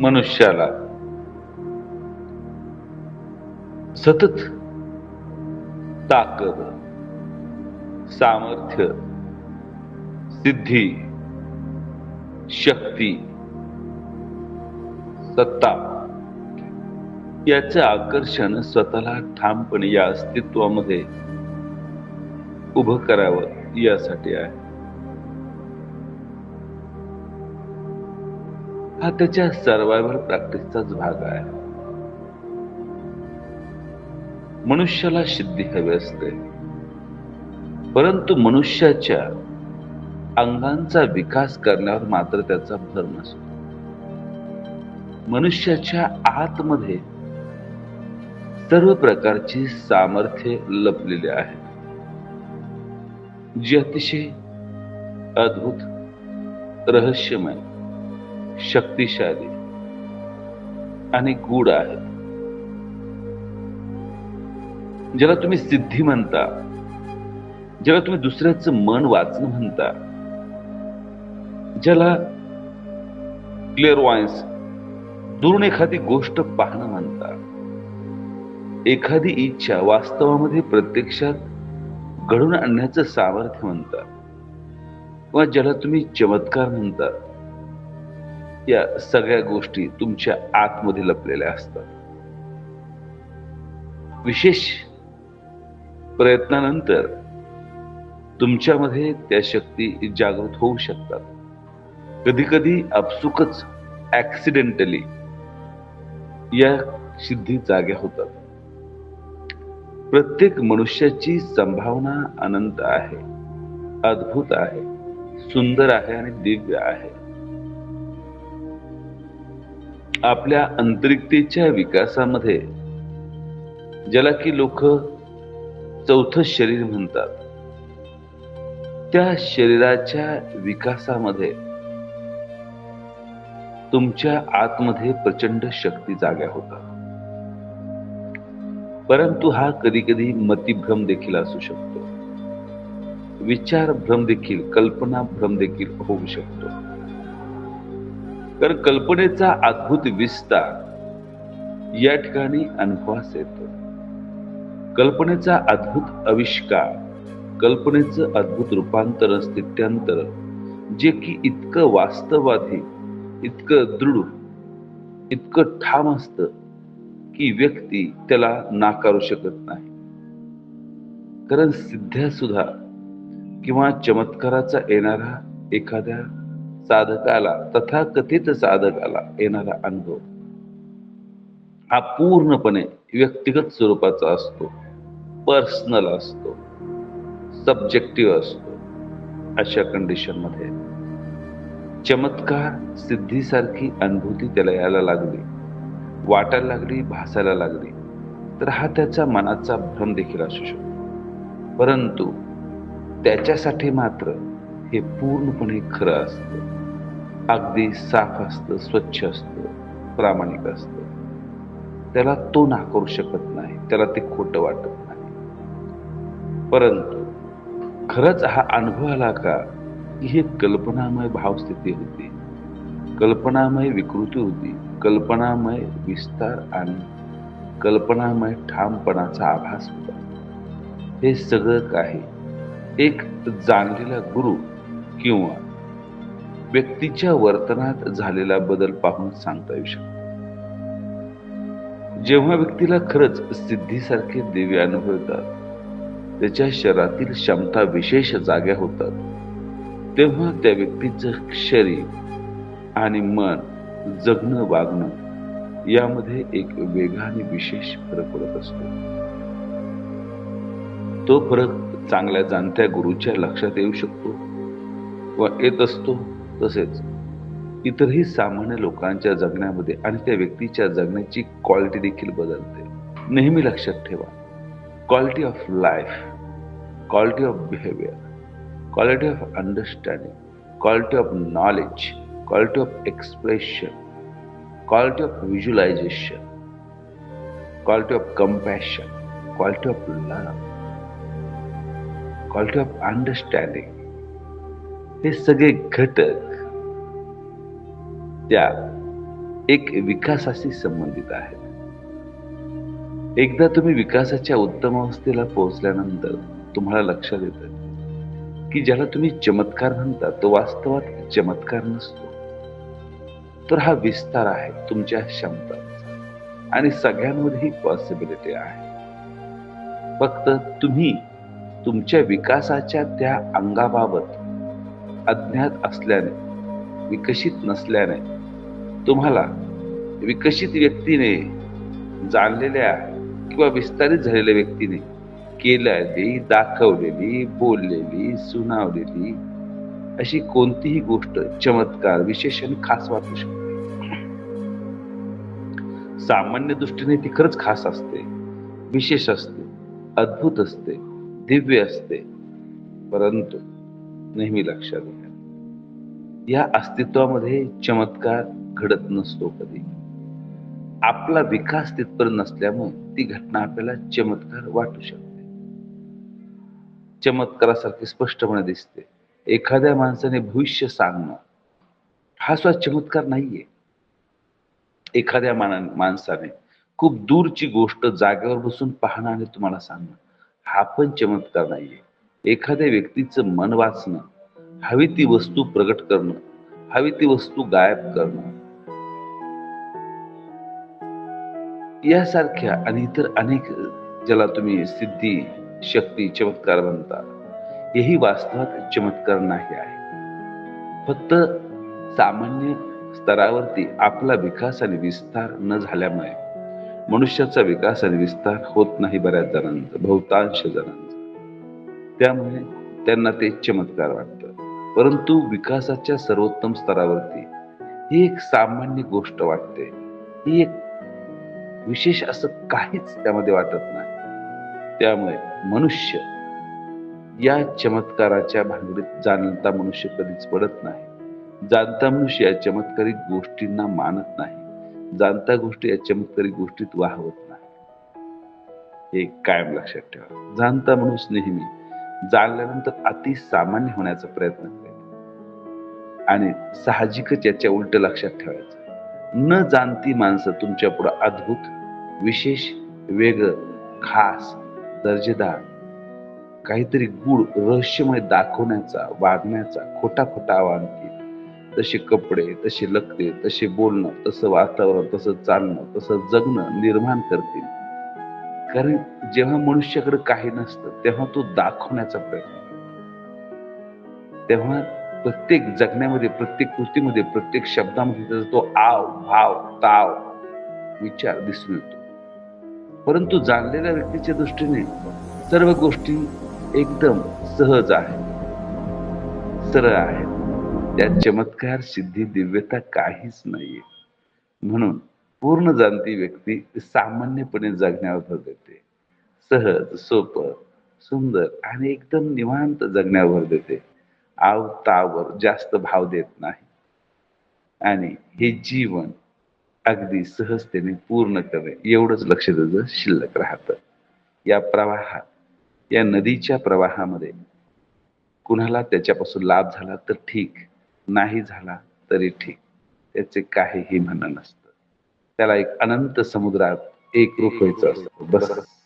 मनुष्याला. सतत ताकद सामर्थ्य सिद्धी शक्ती सत्ता याचं आकर्षण स्वतःला ठामपणे या अस्तित्वामध्ये उभं करावं यासाठी आहे. हा त्याच्या सर्वायव्हल प्रॅक्टिसचाच भाग आहे. मनुष्याला सिद्धी हवी असते. परंतु मनुष्याच्या अंगांचा विकास करण्यावर मात्र त्याचा भर नसतो. मनुष्याच्या आतमध्ये सर्व प्रकारची सामर्थ्य लपलेली आहे जी अतिशय अद्भुत रहस्यमय. शक्तिशाली आणि गूढ आहे. ज्याला तुम्ही सिद्धी म्हणता ज्याला तुम्ही दुसऱ्याचं मन वाचणं म्हणता ज्याला क्लिअर वायन्स दुरून एखादी गोष्ट पाहणं म्हणता एखादी इच्छा वास्तवामध्ये प्रत्यक्षात घडून आणण्याचं सामर्थ्य म्हणता किंवा ज्याला तुम्ही चमत्कार म्हणता या सगळ्या गोष्टी तुमच्या आतमध्ये लपलेल्या असतात. विशेष प्रयत्नानंतर तुमच्यामध्ये त्या शक्ती जागृत होऊ शकतात. कधी कधी आपसुकच ऍक्सिडेंटली या सिद्धी जाग्या होतात. प्रत्येक मनुष्याची संभावना अनंत आहे अद्भुत आहे सुंदर आहे आणि दिव्य आहे. आपल्या आंतरिकतेच्या विकासामध्ये ज्याला की लोक चौथं शरीर म्हणतात त्या शरीराच्या विकासामध्ये तुमच्या आतमध्ये प्रचंड शक्ती जाग्या होतात. परंतु हा कधी कधी मतिभ्रम देखील असू शकतो. विचार भ्रम देखील कल्पना भ्रम देखील होऊ शकतो. कारण कल्पनेचा अद्भुत विस्तार या ठिकाणी अनुभवास येतो. कल्पनेचा अद्भुत आविष्कार कल्पनेचं अद्भुत रूपांतर स्थित्यंतर जे की इतकं वास्तववादी इतकं दृढ इतकं ठाम असतं की व्यक्ती त्याला नाकारू शकत नाही. कारण सिद्ध्या सुद्धा किंवा चमत्काराचा येणारा एखाद्या साधकाला तथाकथित साधकाला येणारा अनुभव. हा पूर्णपणे व्यक्तिगत स्वरूपाचा असतो. पर्सनल असतो. सब्जेक्टिव्ह असतो. अशा कंडिशनमध्ये. चमत्कार सिद्धीसारखी अनुभूती त्याला यायला लागली. वाटायला लागली भासायला लागली. तर हा त्याचा मनाचा भ्रम देखील असू शकतो. परंतु त्याच्यासाठी मात्र हे पूर्णपणे खरं असतं. अगदी साफ असतं स्वच्छ असतं प्रामाणिक असतं. त्याला तो नाकारू शकत नाही त्याला ते खोटं वाटत नाही. परंतु खरंच हा अनुभव आला का की हे कल्पनामय भावस्थिती होती. कल्पनामय विकृती होती कल्पनामय विस्तार आणि कल्पनामय ठामपणाचा आभास होता. हे सगळं काही एक जाणलेला गुरु किंवा व्यक्तीच्या वर्तनात झालेला बदल पाहून सांगता येऊ शकतो. जेव्हा व्यक्तीला खरंच सिद्धीसारखे दिव्य अनुभव येतात त्याच्या शरीरातील क्षमता विशेष जाग्या होतात तेव्हा त्या व्यक्तीचं शरीर आणि मन जगणं वागणं यामध्ये एक वेगाने विशेष फरक पडत असतो. तो फरक चांगल्या जाणत्या गुरुच्या लक्षात येऊ शकतो व येत असतो. तसेच इतरही सामान्य लोकांच्या जगण्यामध्ये आणि त्या व्यक्तीच्या जगण्याची क्वालिटी देखील बदलते. नेहमी लक्षात ठेवा quality of life quality of behaviour quality of understanding quality of knowledge quality of expression quality of visualisation quality of compassion quality of love, quality of understanding हे सगळे घटक त्या एक विकासाशी संबंधित आहेत. एकदा तुम्ही विकासाच्या उत्तम अवस्थेला पोहोचल्यानंतर तुम्हाला लक्षात येतं की ज्याला तुम्ही चमत्कार म्हणता तो वास्तवात चमत्कार नसतो. तर हा विस्तार आहे तुमच्या क्षमता आणि सगळ्यांमध्ये ही पॉसिबिलिटी आहे. फक्त तुम्ही तुमच्या विकासाच्या त्या अंगाबाबत अज्ञात असल्याने विकसित नसल्याने तुम्हाला विकसित व्यक्तीने जाणलेल्या किंवा विस्तारित झालेल्या व्यक्तीने केलेली दाखवलेली बोललेली सुनावलेली अशी कोणतीही गोष्ट चमत्कार विशेषण खास वाटू शकते. सामान्य दृष्टीने ती खरंच खास असते विशेष असते अद्भुत असते दिव्य असते. परंतु नेहमी लक्षात घ्या या अस्तित्वामध्ये चमत्कार घडत नसतो कधी. आपला विकास तिथपर्यंत नसल्यामुळे ती घटना आपल्याला चमत्कार वाटू शकते. चमत्कारासारखी स्पष्टपणे दिसते. एखाद्या माणसाने भविष्य सांगणं हा सुद्धा चमत्कार नाहीये. एखाद्या माणसाने खूप दूरची गोष्ट जागेवर बसून पाहणं आणि तुम्हाला सांगणं हा पण चमत्कार नाहीये. एखाद्या व्यक्तीचं मन वाचणं हवी ती वस्तू प्रगट करणं हवी ती वस्तू गायब करणं यासारख्या आणि इतर अनेक ज्याला तुम्ही सिद्धी शक्ती चमत्कार म्हणता हेही वास्तवात चमत्कार नाही आहे फक्त सामान्य स्तरावरती आपला विकास आणि विस्तार न झाल्यामुळे मनुष्याचा विकास आणि विस्तार होत नाही बऱ्याच जणांचा बहुतांश जणांचा. त्यामुळे त्यांना ते चमत्कार वाटतं. परंतु विकासाच्या सर्वोत्तम स्तरावरती ही एक सामान्य गोष्ट वाटते. ही एक विशेष असं काहीच त्यामध्ये वाटत नाही. त्यामुळे मनुष्य या चमत्काराच्या भांगडीत जाणता मनुष्य कधीच पडत नाही. जाणता मनुष्य या चमत्कारिक गोष्टींना मानत नाही. जाणता गोष्टी या चमत्कारिक गोष्टीत वाहवत नाही. हे कायम लक्षात ठेवा. जाणता मनुष्य नेहमी जाणल्यानंतर अति सामान्य होण्याचा प्रयत्न करेल. आणि साहजिकच याच्या उलट लक्षात ठेवायचं. न जाणती माणसं तुमच्यापुढे अद्भुत विशेष वेग खास दर्जेदार काहीतरी गुढ रहस्यमय दाखवण्याचा वागण्याचा खोटा खोटा आव्हान तसे कपडे तसे लकते तसे बोलणं तसं वातावरण तसं चालणं तसं जगणं निर्माण करतील. कारण जेव्हा मनुष्याकडे काही नसतं तेव्हा तो दाखवण्याचा प्रयत्न तेव्हा प्रत्येक जगण्यामध्ये प्रत्येक कृतीमध्ये प्रत्येक शब्दामध्ये त्याचा तो आव भाव ताव विचार दिसून येतो. परंतु जाणलेल्या व्यक्तीच्या दृष्टीने सर्व गोष्टी एकदम सहज आहेत. सरळ आहेत. त्यात चमत्कार सिद्धी दिव्यता काहीच नाहीये. म्हणून पूर्ण जाणती व्यक्ती सामान्यपणे जगण्यावर भर देते. सहज सोपं सुंदर आणि एकदम निवांत जगण्यावर भर देते. आवतावर जास्त भाव देत नाही. आणि हे जीवन अगदी सहजतेने पूर्ण करणे एवढंच लक्ष त्याचं शिल्लक राहतं. या प्रवाहात या नदीच्या प्रवाहामध्ये कुणाला त्याच्यापासून लाभ झाला तर ठीक नाही झाला तरी ठीक. त्याचे काहीही म्हणणं नसतं. त्याला एक अनंत समुद्रात एक रूप व्हायचं असतं. बस.